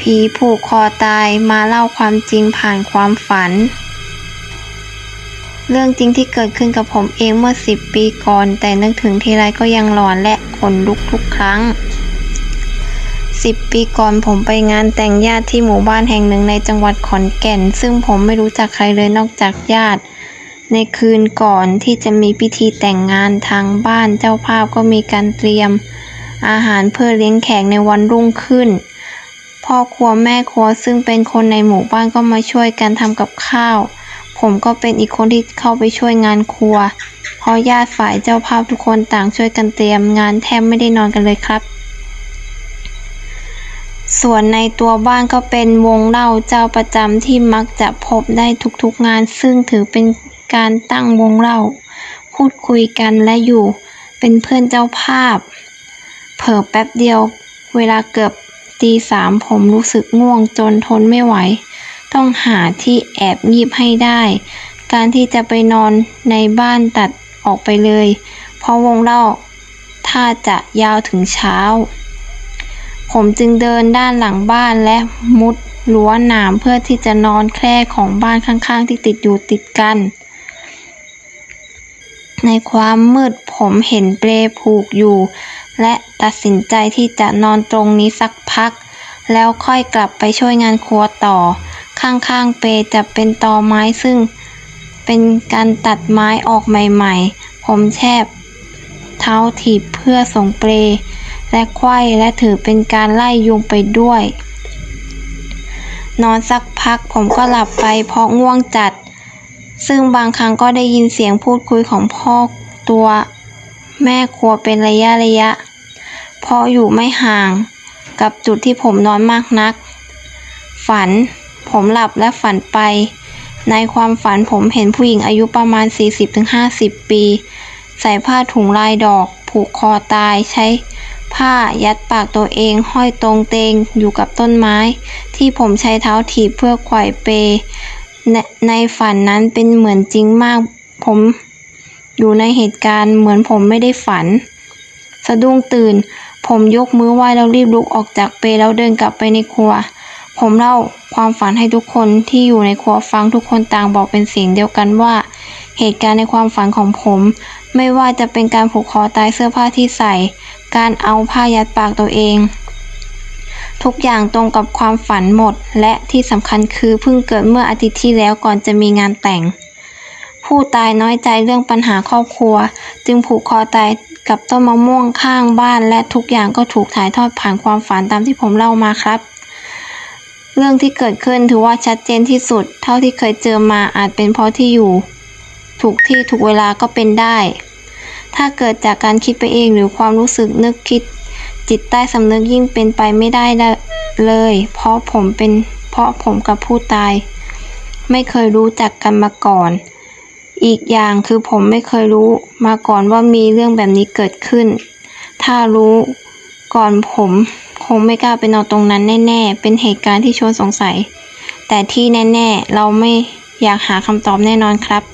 ผีผูกคอตายมาเล่าความจริงผ่านความฝัน เรื่องจริงที่เกิดขึ้นกับผมเองเมื่อสิบปีก่อน แต่นึกถึงทีไรก็ยังหลอนและขนลุกทุกครั้งสิบปีก่อนผมไปงานแต่งญาติที่หมู่บ้านแห่งหนึ่งในจังหวัดขอนแก่น ซึ่งผมไม่รู้จักใครเลยนอกจากญาติ ในคืนก่อนที่จะมีพิธีแต่งงานทางบ้านเจ้าภาพก็มีการเตรียม อาหารเพื่อเลี้ยงแขกในวันรุ่งขึ้น พ่อครัวแม่ครัวซึ่งเป็นคนในหมู่บ้านก็มาช่วยกันทำกับข้าว ผมก็เป็นอีกคนที่เข้าไปช่วยงานครัว เพราะญาติฝ่ายเจ้าภาพทุกคนต่างช่วยกันเตรียมงานแทบไม่ได้นอนกันเลยครับ ส่วนในตัวบ้านก็เป็นวงเล่าเจ้าประจำที่มักจะพบได้ทุกๆงาน ซึ่งถือเป็นการตั้งวงเล่า พูดคุยกันและอยู่เป็นเพื่อนเจ้าภาพ ผลอแป๊บเดียว เวลาเกือบตีสามผมรู้สึกง่วงจนทนไม่ไหว ต้องหาที่แอบงีบให้ได้ การที่จะไปนอนในบ้านตัดออกไปเลย เพราะวงเล่าถ้าจะยาวถึงเช้า ผมจึงเดินด้านหลังบ้านและมุดรั้วหนามเพื่อที่จะนอนแคร่ของบ้านข้างๆ ที่ติดอยู่ติดกัน ในความมืดผมเห็นเปลผูกอยู่ และ ตัดสินใจที่จะนอนตรงนี้สักพัก แล้วค่อยกลับไปช่วยงานครัวต่อ ข้างๆเปจะเป็นตอไม้ซึ่ง เป็นการตัดไม้ออกใหม่ๆ ผมแทบเท้าถีบเพื่อส่งเปลและไขว้และถือเป็นการไล่ยุงไปด้วย นอนสักพักผมก็หลับไปเพราะง่วงจัด ซึ่งบางครั้งก็ได้ยินเสียงพูดคุยของพ่อตัวแม่ครัวเป็นระยะระยะ เพราะอยู่ไม่ห่างกับจุดที่ผมนอนมากนัก ฝัน ผมหลับและฝันไป ในความฝันผมเห็นผู้หญิงอายุประมาณ 40-50 ปี ใส่ผ้าถุงลายดอก ผูกคอตายใช้ผ้ายัดปากตัวเองห้อยตรงเตงอยู่กับต้นไม้ ที่ผมใช้เท้าถีบเพื่อไขว่เปในในฝันนั้นเป็นเหมือนจริงมาก ผมอยู่ในเหตุการณ์เหมือนผมไม่ได้ฝัน สะดุ้งตื่น ผมยกมือไหว้แล้วรีบลุกออกจากเปแล้วเดินกลับไปในครัว ผมเล่าความฝันให้ทุกคนที่อยู่ในครัวฟังทุกคนต่างบอกเป็นเสียงเดียวกันว่า เหตุการณ์ในความฝันของผม ไม่ว่าจะเป็นการผูกคอตายเสื้อผ้าที่ใส่ การเอาผ้ายัดปากตัวเอง ทุกอย่างตรงกับความฝันหมด และที่สำคัญคือเพิ่งเกิดเมื่ออาทิตย์ที่แล้วก่อนจะมีงานแต่ง ผู้ตายน้อยใจเรื่องปัญหาครอบครัว จึงผูกคอตายกับต้นมะม่วงข้างบ้าน และทุกอย่างก็ถูกถ่ายทอดผ่านความฝันตามที่ผมเล่ามาครับ เรื่องที่เกิดขึ้นถือว่าชัดเจนที่สุด เท่าที่เคยเจอมาอาจเป็นเพราะที่อยู่ ถูกที่ถูกเวลาก็เป็นได้ ถ้าเกิดจากการคิดไปเองหรือความรู้สึกนึกคิด จิตใต้สำนึกยิ่งเป็นไปไม่ได้เลย เพราะผมเป็นเพราะผมกับผู้ตาย ไม่เคยรู้จักกันมาก่อน อีกอย่างคือผมไม่เคยรู้มาก่อนว่ามีเรื่องแบบนี้เกิดขึ้น ถ้ารู้ก่อนผมคงไม่กล้าไปนอนตรงนั้นแน่ ๆ เป็นเหตุการณ์ที่ชวนสงสัย แต่ที่แน่ ๆ เราไม่อยากหาคำตอบแน่นอนครับ